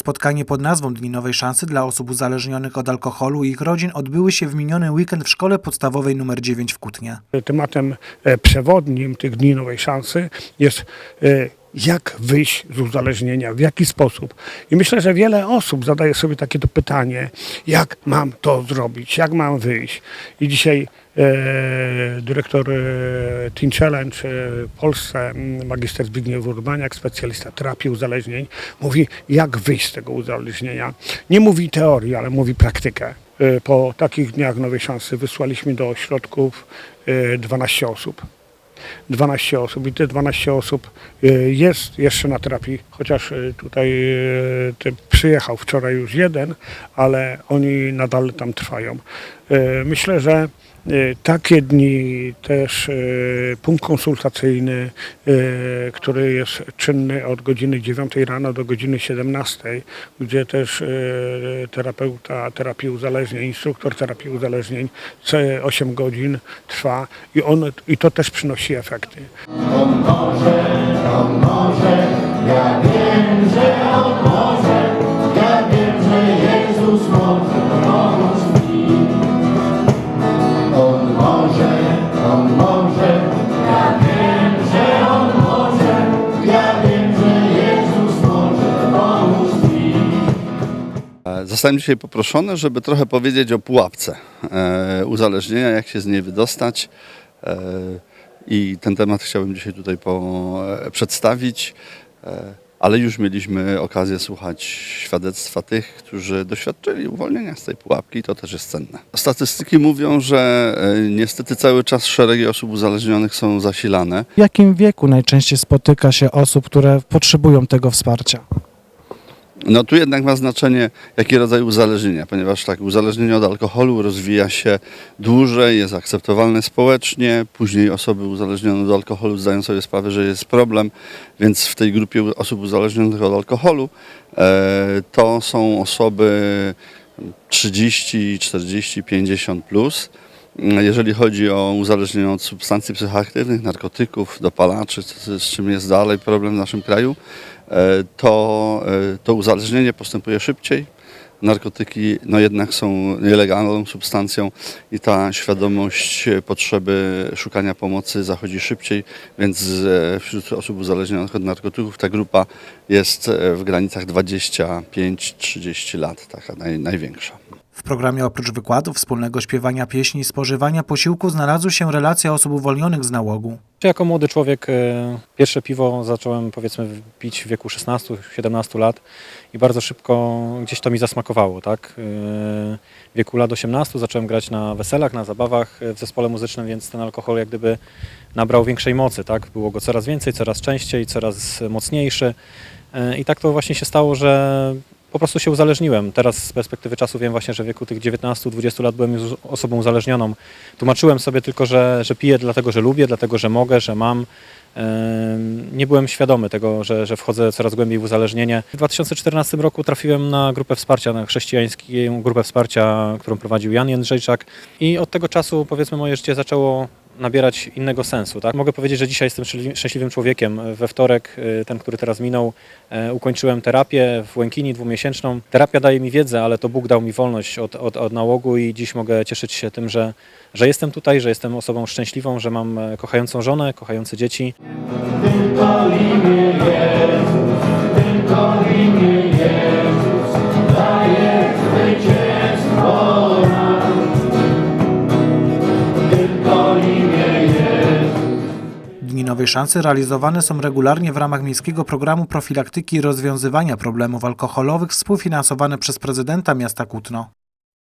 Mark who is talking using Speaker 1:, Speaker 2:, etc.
Speaker 1: Spotkanie pod nazwą Dni Nowej Szansy dla osób uzależnionych od alkoholu i ich rodzin odbyły się w miniony weekend w szkole podstawowej nr 9 w Kutnie.
Speaker 2: Tematem e, przewodnim tych Dni Nowej Szansy jest e, jak wyjść z uzależnienia, w jaki sposób. I myślę, że wiele osób zadaje sobie takie to pytanie, jak mam to zrobić, jak mam wyjść. I dzisiaj e, dyrektor e, Teen Challenge e, w Polsce, magister Zbigniew Urbaniak, specjalista terapii uzależnień, mówi, jak wyjść z tego uzależnienia. Nie mówi teorii, ale mówi praktykę. E, Po takich dniach Nowej Szansy wysłaliśmy do ośrodków e, 12 osób. 12 osób i te 12 osób e, jest jeszcze na terapii, chociaż e, tutaj e, przyjechał wczoraj już jeden, ale oni nadal tam trwają. Myślę, że takie dni też punkt konsultacyjny, który jest czynny od godziny 9 rano do godziny 17, gdzie też terapeuta terapii uzależnień, instruktor terapii uzależnień co 8 godzin trwa i, on, i to też przynosi efekty.
Speaker 3: On może, on może, ja wiem, że on może, ja wiem, że Jezus może pomóc mi.
Speaker 4: E, Zostałem dzisiaj poproszony, żeby trochę powiedzieć o pułapce e, uzależnienia, jak się z niej wydostać. E, I ten temat chciałbym dzisiaj tutaj po, e, przedstawić. E, ale już mieliśmy okazję słuchać świadectwa tych, którzy doświadczyli uwolnienia z tej pułapki to też jest cenne. Statystyki mówią, że e, niestety cały czas szeregi osób uzależnionych są zasilane.
Speaker 1: W jakim wieku najczęściej spotyka się osób, które potrzebują tego wsparcia?
Speaker 4: No tu jednak ma znaczenie, jaki rodzaj uzależnienia, ponieważ tak, uzależnienie od alkoholu rozwija się dłużej, jest akceptowalne społecznie, później osoby uzależnione od alkoholu zdają sobie sprawę, że jest problem, więc w tej grupie osób uzależnionych od alkoholu e, to są osoby 30, 40, 50 plus. Jeżeli chodzi o uzależnienie od substancji psychoaktywnych, narkotyków, dopalaczy, z, czym jest dalej problem w naszym kraju, e, to, e, to uzależnienie postępuje szybciej. Narkotyki no jednak są nielegalną substancją i ta świadomość potrzeby szukania pomocy zachodzi szybciej, więc e, wśród osób uzależnionych od narkotyków ta grupa jest w granicach 25-30 lat, taka naj, największa.
Speaker 1: W programie oprócz wykładów, wspólnego śpiewania pieśni i spożywania posiłku znalazły się relacje osób uwolnionych z nałogu.
Speaker 5: Jako młody człowiek e, pierwsze piwo zacząłem powiedzmy pić w wieku 16-17 lat i bardzo szybko gdzieś to mi zasmakowało. Tak? E, W wieku lat 18 zacząłem grać na weselach, na zabawach e, w zespole muzycznym, więc ten alkohol jak gdyby nabrał większej mocy. Tak? Było go coraz więcej, coraz częściej, coraz mocniejszy i tak to właśnie się stało, że po prostu się uzależniłem. Teraz z perspektywy czasu wiem właśnie, że w wieku tych 19-20 lat byłem już osobą uzależnioną. Tłumaczyłem sobie tylko, że, że piję dlatego, że lubię, dlatego, że mogę, że mam. Nie byłem świadomy tego, że, że wchodzę coraz głębiej w uzależnienie. W 2014 roku trafiłem na grupę wsparcia, na chrześcijańską grupę wsparcia, którą prowadził Jan Jędrzejczak i od tego czasu powiedzmy moje życie zaczęło nabierać innego sensu. Tak? Mogę powiedzieć, że dzisiaj jestem szczęśli- szczęśliwym człowiekiem. We wtorek, y, ten, który teraz minął, e, ukończyłem terapię w Łękini dwumiesięczną. Terapia daje mi wiedzę, ale to Bóg dał mi wolność od, od, od nałogu i dziś mogę cieszyć się tym, że, że jestem tutaj, że jestem osobą szczęśliwą, że mam e, kochającą żonę, kochające dzieci.
Speaker 1: Szansy realizowane są regularnie w ramach Miejskiego Programu Profilaktyki i Rozwiązywania Problemów Alkoholowych współfinansowane przez prezydenta miasta Kutno.